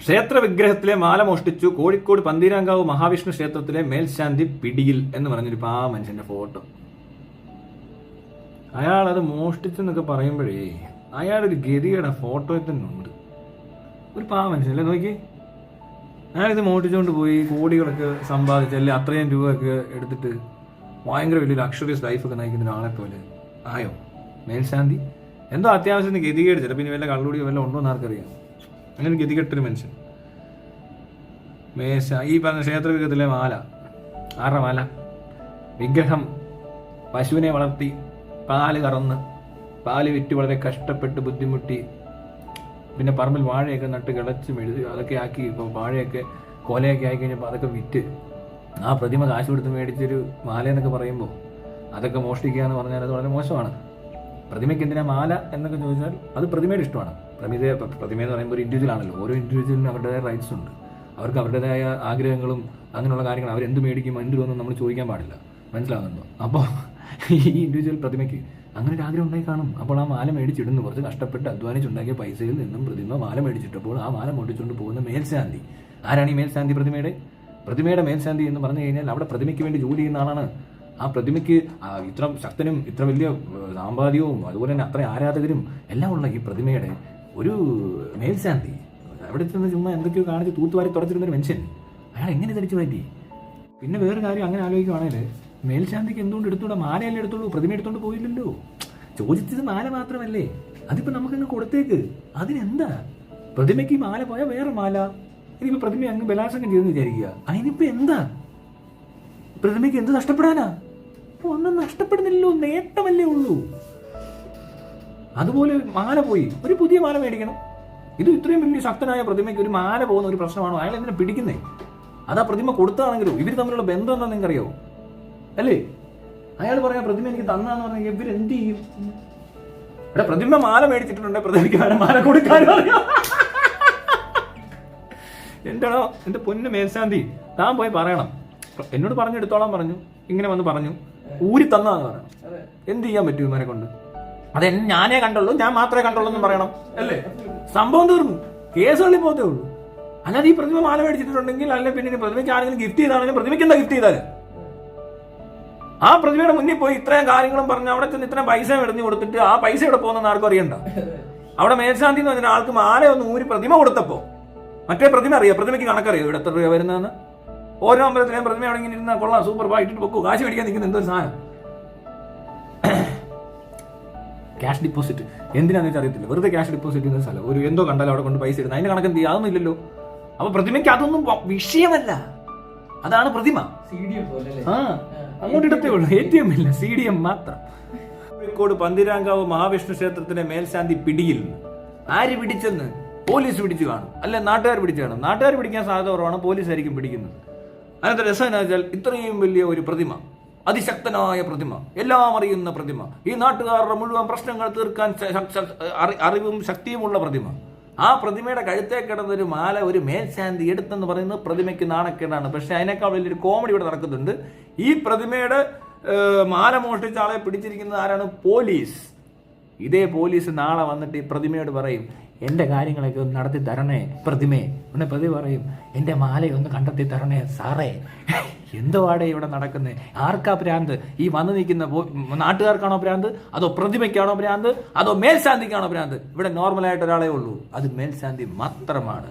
ക്ഷേത്ര വിഗ്രഹത്തിലെ മാല മോഷ്ടിച്ചു. കോഴിക്കോട് പന്തീരാങ്കാവ് മഹാവിഷ്ണു ക്ഷേത്രത്തിലെ മേൽശാന്തി പിടിയിൽ എന്ന് പറഞ്ഞൊരു പാ മനുഷ്യന്റെ ഫോട്ടോ. അയാൾ അത് മോഷ്ടിച്ചെന്നൊക്കെ പറയുമ്പോഴേ അയാളൊരു ഗതിയുടെ ഫോട്ടോയിൽ തന്നെ ഉണ്ട്. ഒരു പാ മനുഷ്യനല്ലേ? നോക്കി അയാൾ ഇത് മോഷ്ടിച്ചുകൊണ്ട് പോയി കോടികളൊക്കെ സമ്പാദിച്ചല്ലേ അത്രയും രൂപയൊക്കെ എടുത്തിട്ട് ഭയങ്കര വലിയ ലക്ഷറിയസ് ലൈഫൊക്കെ നയിക്കുന്ന ഒരാളെ പോലെ ആയോ? മേൽശാന്തി? എന്തോ അത്യാവശ്യത്തിന് ഗതികേട്. ചിലപ്പോൾ ഇനി വല്ല കള്ളുകൂടി വല്ല ഉണ്ടോ എന്ന് ആർക്കറിയാം. അങ്ങനെ ഗതികെട്ടൊരു മനുഷ്യൻ. മേശ ഈ പറഞ്ഞ ക്ഷേത്രവിഗ്രഹത്തിലെ മാല ആരുടെ മാല? വിഗ്രഹം പശുവിനെ വളർത്തി പാൽ കറന്ന് പാൽ വിറ്റ് വളരെ കഷ്ടപ്പെട്ട് ബുദ്ധിമുട്ടി പിന്നെ പറമ്പിൽ വാഴയൊക്കെ നട്ട് കിളച്ച് മെഴുതി അതൊക്കെ ആക്കി ഇപ്പോൾ വാഴയൊക്കെ കൊലയൊക്കെ ആക്കി കഴിഞ്ഞപ്പോൾ അതൊക്കെ വിറ്റ്. ആ പ്രതിമ കാശ് കൊടുത്ത് മേടിച്ചൊരു മാല എന്നൊക്കെ പറയുമ്പോൾ അതൊക്കെ മോഷ്ടിക്കുക എന്ന് പറഞ്ഞാൽ അത് വളരെ മോശമാണ്. പ്രതിമയ്ക്ക് എന്തിനാ മാല എന്നൊക്കെ ചോദിച്ചാൽ അത് പ്രതിമയുടെ ഇഷ്ടമാണ്. പ്രതിമ പ്രതിമ എന്ന് പറയുമ്പോൾ ഒരു ഇൻഡിവിജ്വൽ ആണല്ലോ. ഓരോ ഇൻഡിവിജ്വലിനും അവരുടേതായ റൈറ്റ്സ് ഉണ്ട്. അവർക്ക് അവരുടേതായ ആഗ്രഹങ്ങളും അങ്ങനെയുള്ള കാര്യങ്ങൾ അവരെന്ത് മേടിക്കും എന്ത് തോന്നും നമ്മൾ ചോദിക്കാൻ പാടില്ല. മനസ്സിലാകുന്നുണ്ടോ? അപ്പോൾ ഈ ഇൻഡിവിജ്വൽ പ്രതിമയ്ക്ക് അങ്ങനെ ഒരു ആഗ്രഹം ഉണ്ടായി കാണും. അപ്പോൾ ആ മാല മേടിച്ചിടുന്നു. കുറച്ച് കഷ്ടപ്പെട്ട് അധ്വാനിച്ചുണ്ടാക്കിയ പൈസയിൽ നിന്നും പ്രതിമ മാല മേടിച്ചിട്ടപ്പോൾ ആ മാല മേടിച്ചുകൊണ്ട് പോകുന്ന മേൽശാന്തി. ആരാണ് ഈ മേൽശാന്തി പ്രതിമയുടെ? പ്രതിമയുടെ മേൽശാന്തി എന്ന് പറഞ്ഞു കഴിഞ്ഞാൽ അവിടെ പ്രതിമയ്ക്ക് വേണ്ടി ജോലി ചെയ്യുന്ന ആളാണ്. ആ പ്രതിമയ്ക്ക് ഇത്ര ശക്തനും ഇത്ര വലിയ സാമ്പാദ്യവും അതുപോലെ തന്നെ അത്ര ആരാധകരും എല്ലാം ഉള്ള ഈ പ്രതിമയുടെ ഒരു മേൽശാന്തി. അവിടെ ചെന്ന് ചുമ്മാ എന്തൊക്കെയോ കാണിച്ച് തൂത്തുവാരി തുടച്ചിരുന്നൊരു മനുഷ്യൻ. അയാൾ എങ്ങനെ ധരിച്ചു പറ്റി പിന്നെ വേറെ കാര്യം അങ്ങനെ ആലോചിക്കുവാണെങ്കിൽ മേൽശാന്തിക്ക് എന്തുകൊണ്ട് എടുത്തോളൂ മാലയല്ലേ എടുത്തോളൂ പ്രതിമ എടുത്തോണ്ട് പോയില്ലല്ലോ. ചോദിച്ചത് മാല മാത്രമല്ലേ? അതിപ്പോ നമുക്കങ്ങ് കൊടുത്തേക്ക്. അതിനെന്താ? പ്രതിമയ്ക്ക് മാല പോയാൽ വേറെ മാല. ഇനിയിപ്പോ പ്രതിമ അങ്ങ് ബലാത്സംഗം ചെയ്തെന്ന് വിചാരിക്കുക. അതിനിപ്പോ എന്താ? പ്രതിമയ്ക്ക് എന്ത് നഷ്ടപ്പെടാനാ? ഒന്നും നഷ്ടപ്പെടുന്നില്ലല്ലോ നേട്ടമല്ലേ ഉള്ളൂ. അതുപോലെ മാല പോയി. ഒരു പുതിയ മാല മേടിക്കണം. ഇത് ഇത്രയും വലിയ ശക്തനായ പ്രതിമയ്ക്ക് ഒരു മാല പോകുന്ന ഒരു പ്രശ്നമാണോ? അയാൾ എന്തിനാ പിടിക്കുന്നേ? അതാ പ്രതിമ കൊടുത്താണെങ്കിലും ഇവർ തമ്മിലുള്ള ബന്ധം എന്താ നിങ്ങൾക്ക് അറിയാവോ അല്ലേ? അയാൾ പറയാ പ്രതിമ എനിക്ക് തന്നാന്ന് പറഞ്ഞാൽ ഇവർ എന്ത് ചെയ്യും? ഇവിടെ പ്രതിമ മാല മേടിച്ചിട്ടുണ്ട് പ്രതിമയ്ക്ക് വേറെ മാല കൊടുക്കാനും അറിയാം. എന്റെ പൊന്ന് മേൽശാന്തി താൻ പോയി പറയണം. എന്നോട് പറഞ്ഞെടുത്തോളാം പറഞ്ഞു. ഇങ്ങനെ വന്ന് പറഞ്ഞു. ഊരി തന്നാന്ന് പറയണം എന്ത് ചെയ്യാൻ പറ്റും ഇവരെ കൊണ്ട്? അത് ഞാനേ കണ്ടുള്ളൂ ഞാൻ മാത്രമേ കണ്ടുള്ളൂ എന്ന് പറയണം. അല്ലേ? സംഭവം തീർന്നു. കേസുകളിൽ പോകത്തേ ഉള്ളൂ. അല്ലാതെ ഈ പ്രതിമ മാല മേടിച്ചിട്ടുണ്ടെങ്കിൽ അല്ലെങ്കിൽ പിന്നെ പ്രതിമയ്ക്ക് ആരെങ്കിലും ഗിഫ്റ്റ് ചെയ്താണെങ്കിൽ പ്രതിമയ്ക്ക് എന്താ ഗിഫ്റ്റ് ചെയ്താൽ ആ പ്രതിമയുടെ മുന്നിൽ പോയി ഇത്രയും കാര്യങ്ങളും പറഞ്ഞ് അവിടെ ചെന്ന് ഇത്രയും പൈസ എറിഞ്ഞു കൊടുത്തിട്ട് ആ പൈസ ഇവിടെ പോകുന്ന ആർക്കും അറിയണ്ട. അവിടെ മേൽശാന്തി എന്ന് പറഞ്ഞ ആൾക്ക് മാല ഒന്ന് ഊരി പ്രതിമ കൊടുത്തപ്പോ മറ്റേ പ്രതിമ അറിയാം? പ്രതിമയ്ക്ക് കണക്കറിയോ ഇവിടെ എത്ര രൂപ വരുന്നതെന്ന്? ഓരോ അമ്പലത്തിലെയും പ്രതിമ അവിടെ ഇങ്ങനെ ഇരുന്ന കൊള്ളാം സൂപ്പർ ഇട്ടിട്ട് പൊക്കോ. കാശ് മേടിക്കാൻ നിൽക്കുന്ന എന്തൊരു സാധനം? ക്യാഷ് ഡിപ്പോസിറ്റ് എന്തിനാണെന്ന് വെച്ചാൽ അറിയത്തില്ല? വെറുതെ ക്യാഷ് ഡിപ്പോസിറ്റ് ചെയ്യുന്ന സ്ഥലം. ഒരു എന്തോ കണ്ടാലും അവിടെ കൊണ്ട് പൈസ ഇടുന്നത് അതിന്റെ കണക്ക് എന്ത് അതൊന്നും ഇല്ലല്ലോ അപ്പൊ പ്രതിമയ്ക്ക് അതൊന്നും വിഷയമല്ല. അതാണ് പ്രതിമ. ആ അങ്ങോട്ട് ഇടത്തേ ഉള്ളൂ. എ ടി എം ഇല്ല. സി ഡി എം മാത്രം. കോഴിക്കോട് പന്തിരാങ്കാവ് മഹാവിഷ്ണു ക്ഷേത്രത്തിന്റെ മേൽശാന്തി പിടിയിൽ ആര് പിടിച്ചെന്ന്? പോലീസ് പിടിച്ചു കാണും. അല്ല നാട്ടുകാർ പിടിച്ചു കാണും. നാട്ടുകാർ പിടിക്കാൻ സാധ്യത കുറവാണ്. പോലീസ് ആയിരിക്കും പിടിക്കുന്നത്. അതിനകത്ത് രസം എന്ന് വെച്ചാൽ ഇത്രയും വലിയ ഒരു പ്രതിമ. അതിശക്തനായ പ്രതിമ എല്ലാം അറിയുന്ന പ്രതിമ ഈ നാട്ടുകാരുടെ മുഴുവൻ പ്രശ്നങ്ങൾ തീർക്കാൻ അറിവും ശക്തിയുമുള്ള പ്രതിമ. ആ പ്രതിമയുടെ കഴുത്തേ കിടന്നൊരു മാല ഒരു മേൽശാന്തി എടുത്തെന്ന് പറയുന്നത് പ്രതിമയ്ക്ക് നാണക്കേടാണ്. പക്ഷെ അതിനേക്കാൾ വലിയൊരു കോമഡി ഇവിടെ നടക്കുന്നുണ്ട്. ഈ പ്രതിമയുടെ മാല മോഷ്ടിച്ച ആളെ പിടിച്ചിരിക്കുന്നത് ആരാണ്? പോലീസ്. ഇതേ പോലീസ് നാളെ വന്നിട്ട് ഈ പ്രതിമയോട് പറയും എന്റെ കാര്യങ്ങളൊക്കെ ഒന്ന് നടത്തി തരണേ പ്രതിമേ. ഉടനെ പ്രതി പറയും എന്റെ മാലയൊന്ന് കണ്ടെത്തി തരണേ സാറേ. എന്തുവാടെ ഇവിടെ നടക്കുന്നത് ആർക്കാ ഭ്രാന്ത് ഈ വന്നു നിൽക്കുന്ന നാട്ടുകാർക്കാണോ ഭ്രാന്ത് അതോ പ്രതിമയ്ക്കാണോ ഭ്രാന്ത് അതോ മേൽശാന്തിക്കാണോ ഭ്രാന്ത് ഇവിടെ നോർമലായിട്ട് ഒരാളേ ഉള്ളൂ. അത് മേൽശാന്തി മാത്രമാണ്.